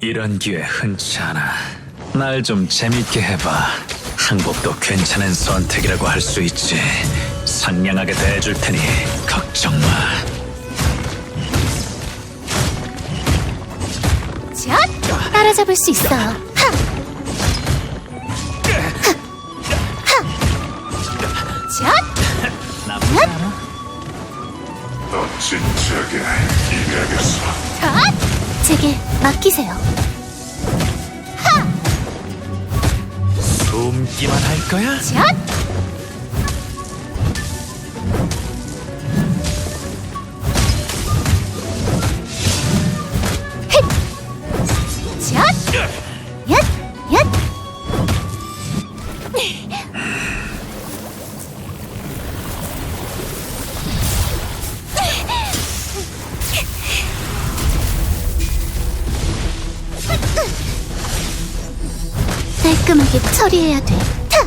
이런 기회 흔치 않아. 날 좀 재밌게 해봐. 항복도 괜찮은 선택이라고 할 수 있지. 상냥하게 대해줄 테니 걱정 마. 샷! 따라잡을 수 있어요. 하! 샷! 나쁘지 않아? 너 진지하게 이겨야겠어. 샷! 제게 맡기세요. 숨기만 할 거야? 샷! 힛! 샷! 깔끔하게 처리해야 돼. 타!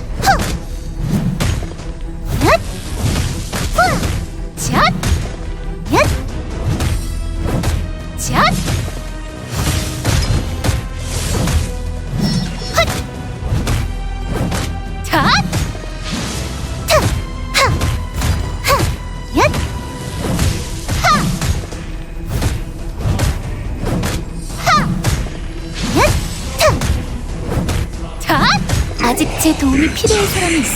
아직 제 도움이 필요한 사람이 있어.